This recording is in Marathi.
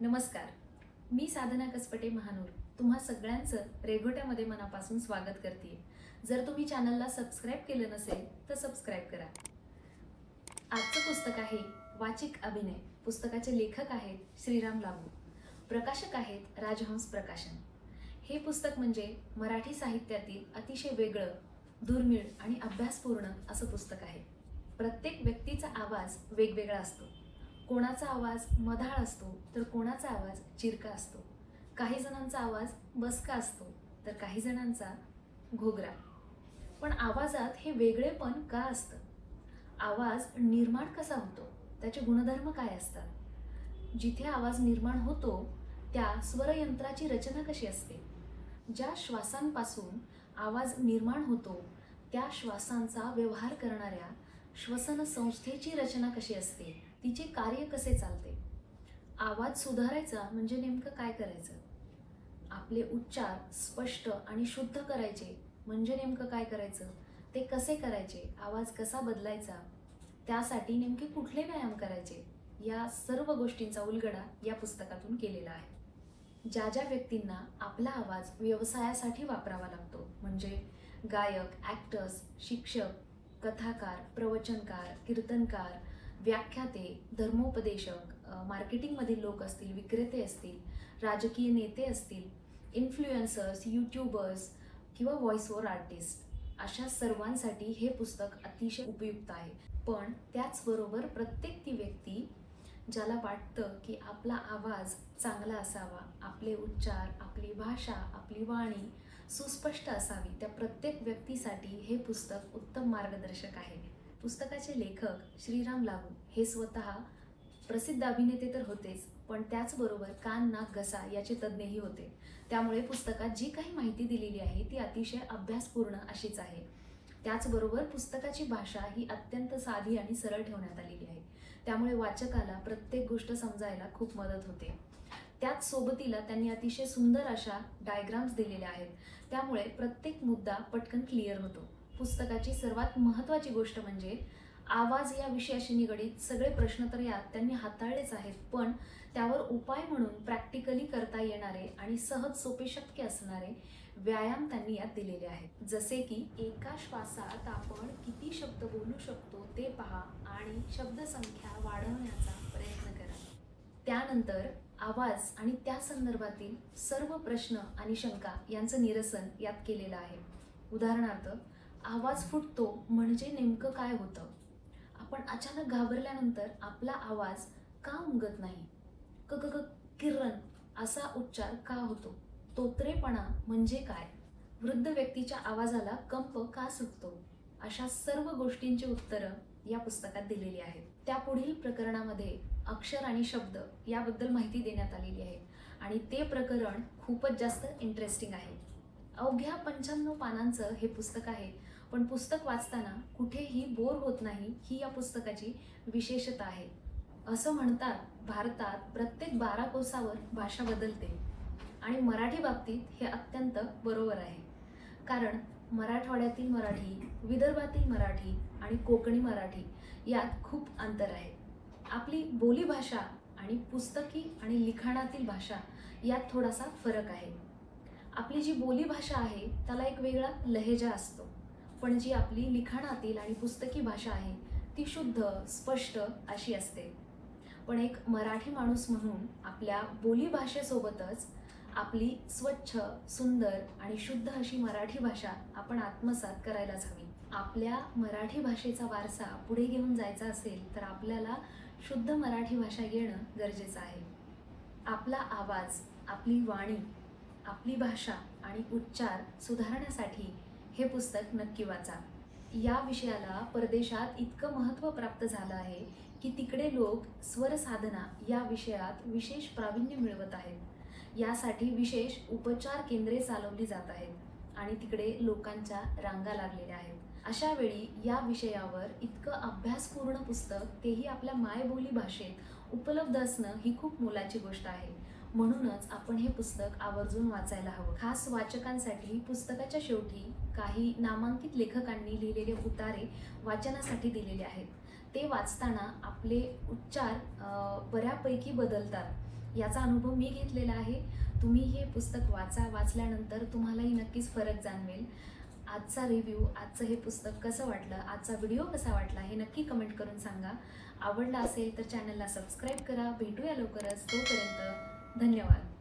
नमस्कार. मी साधना कसपटे महानूर. तुम्हा सगळ्यांचं रेघोट्यामध्ये मनापासून स्वागत करते जर तुम्ही चॅनलला सबस्क्राईब केलं नसेल तर सबस्क्राईब करा. आजचं पुस्तक आहे वाचिक अभिनय. पुस्तकाचे लेखक आहेत श्रीराम लागू प्रकाशक आहेत राजहंस प्रकाशन. हे पुस्तक म्हणजे मराठी साहित्यातील अतिशय वेगळं दुर्मिळ आणि अभ्यासपूर्ण असं पुस्तक आहे. प्रत्येक व्यक्तीचा आवाज वेगवेगळा असतो. कोणाचा आवाज मधाळ असतो तर कोणाचा आवाज चिरका असतो? काही जणांचा आवाज बसका असतो तर काही जणांचा घोगरा. पण आवाजात हे वेगळेपण का असतं? आवाज निर्माण कसा होतो? त्याचे गुणधर्म काय असतात? जिथे आवाज निर्माण होतो त्या स्वरयंत्राची रचना कशी असते? ज्या श्वासांपासून आवाज निर्माण होतो त्या श्वासांचा व्यवहार करणाऱ्या श्वसन संस्थेची रचना कशी असते? तिचे कार्य कसे चालते? आवाज सुधारायचा म्हणजे नेमकं काय करायचं? आपले उच्चार स्पष्ट आणि शुद्ध करायचे म्हणजे नेमकं काय करायचं? ते कसे करायचे? आवाज कसा बदलायचा? त्यासाठी नेमके कुठले व्यायाम करायचे? या सर्व गोष्टींचा उलगडा या पुस्तकातून केलेला आहे. ज्या ज्या व्यक्तींना आपला आवाज व्यवसायासाठी वापरावा लागतो म्हणजे गायक ॲक्टर्स शिक्षक कथाकार प्रवचनकार कीर्तनकार व्याख्याते धर्मोपदेशक मार्केटिंगमधील लोक असतील विक्रेते असतील राजकीय नेते असतील इन्फ्लुएन्सर्स यूट्यूबर्स किंवा व्हॉइस ओव्हर आर्टिस्ट अशा सर्वांसाठी हे पुस्तक अतिशय उपयुक्त आहे. पण त्याचबरोबर प्रत्येक ती व्यक्ती ज्याला वाटतं की आपला आवाज चांगला असावा आपले उच्चार आपली भाषा आपली वाणी सुस्पष्ट असावी त्या प्रत्येक व्यक्तीसाठी हे पुस्तक उत्तम मार्गदर्शक आहे. पुस्तकाचे लेखक श्रीराम लागू हे स्वतः प्रसिद्ध अभिनेते तर होतेच पण त्याचबरोबर कान नाक घसा याचे तज्ज्ञही होते. त्यामुळे पुस्तकात जी काही माहिती दिलेली आहे ती अतिशय अभ्यासपूर्ण अशीच आहे. त्याचबरोबर पुस्तकाची भाषा ही अत्यंत साधी आणि सरळ ठेवण्यात आलेली आहे. त्यामुळे वाचकाला प्रत्येक गोष्ट समजायला खूप मदत होते. त्याच सोबतीला त्यांनी अतिशय सुंदर अशा डायग्राम्स दिलेल्या आहेत. त्यामुळे प्रत्येक मुद्दा पटकन क्लिअर होतो. पुस्तकाची सर्वात महत्त्वाची गोष्ट म्हणजे आवाज या विषयाशी निगडीत सगळे प्रश्न तर यात त्यांनी हाताळलेच आहेत पण त्यावर उपाय म्हणून प्रॅक्टिकली करता येणारे आणि सहज सोपे शक्य असणारे व्यायाम त्यांनी यात दिलेले आहेत. जसे की एका श्वासात आपण किती शब्द बोलू शकतो ते पहा आणि शब्दसंख्या वाढवण्याचा प्रयत्न करा. त्यानंतर आवाज आणि त्या संदर्भातील सर्व प्रश्न आणि शंका यांचं निरसन यात केलेलं आहे. उदाहरणार्थ आवाज फुटतो म्हणजे नेमकं काय होतं? आपण अचानक घाबरल्यानंतर आपला आवाज का उमगत नाही? क क किरण असा उच्चार का होतो? तोत्रेपणा म्हणजे काय? वृद्ध व्यक्तीच्या आवाजाला कंप का सुटतो? अशा सर्व गोष्टींची उत्तरं या पुस्तकात दिलेली आहेत. त्या पुढील प्रकरणामध्ये अक्षर आणि शब्द याबद्दल माहिती देण्यात आलेली आहे. आणि ते प्रकरण खूपच जास्त इंटरेस्टिंग आहे. अवघ्या पंच्याण्णव पानांचं हे पुस्तक आहे. पण पुस्तक वाचताना कुठेही बोर होत नाही ही या पुस्तकाची विशेषता आहे. असं म्हणतात भारतात प्रत्येक बारा कोसावर भाषा बदलते. आणि मराठी बाबतीत हे अत्यंत बरोबर आहे. कारण मराठवाड्यातील मराठी विदर्भातील मराठी आणि कोकणी मराठी यात खूप अंतर आहे. आपली बोलीभाषा आणि पुस्तकी आणि लिखाणातील भाषा यात थोडासा फरक आहे. आपली जी बोलीभाषा आहे त्याला एक वेगळा लहेजा असतो. पण जी आपली लिखाणातील आणि पुस्तकी भाषा आहे ती शुद्ध स्पष्ट अशी असते. पण एक मराठी माणूस म्हणून आपल्या बोलीभाषेसोबतच आपली स्वच्छ सुंदर आणि शुद्ध अशी मराठी भाषा आपण आत्मसात करायलाच हवी. आपल्या मराठी भाषेचा वारसा पुढे घेऊन जायचा असेल तर आपल्याला शुद्ध मराठी भाषा येणं गरजेचं आहे. आपला आवाज आपली वाणी आपली भाषा आणि उच्चार सुधारण्यासाठी हे पुस्तक नक्की वाचा. या विषयाला परदेशात इतकं महत्त्व प्राप्त झालं आहे की तिकडे लोक स्वर साधना या विषयात विशेष प्रावीण्य मिळवत आहेत. यासाठी विशेष उपचार केंद्रे चालवली जात आहेत आणि तिकडे लोकांच्या रांगा लागलेल्या आहेत. अशा वेळी या विषयावर इतकं अभ्यासपूर्ण पुस्तक तेही आपल्या मायबोली भाषेत उपलब्ध असणं ही खूप मोलाची गोष्ट आहे. म्हणूनच आपण हे पुस्तक आवर्जून वाचायला हवं. खास वाचकांसाठी पुस्तकाच्या शेवटी काही नामांकित लेखकांनी लिहिलेले उतारे वाचनासाठी दिलेले आहेत. ते वाचताना आपले उच्चार बऱ्यापैकी बदलतात. याचा अनुभव मी घेतलेला आहे. तुम्ही हे पुस्तक वाचा वाचल्यानंतर तुम्हालाही नक्कीच फरक जाणवेल. आजचा रिव्ह्यू आजचं हे पुस्तक कसं वाटलं आजचा व्हिडिओ कसा वाटला हे नक्की कमेंट करून सांगा. आवडला असेल तर चॅनलला सबस्क्राईब करा. भेटूया लवकरच. तोपर्यंत धन्यवाद.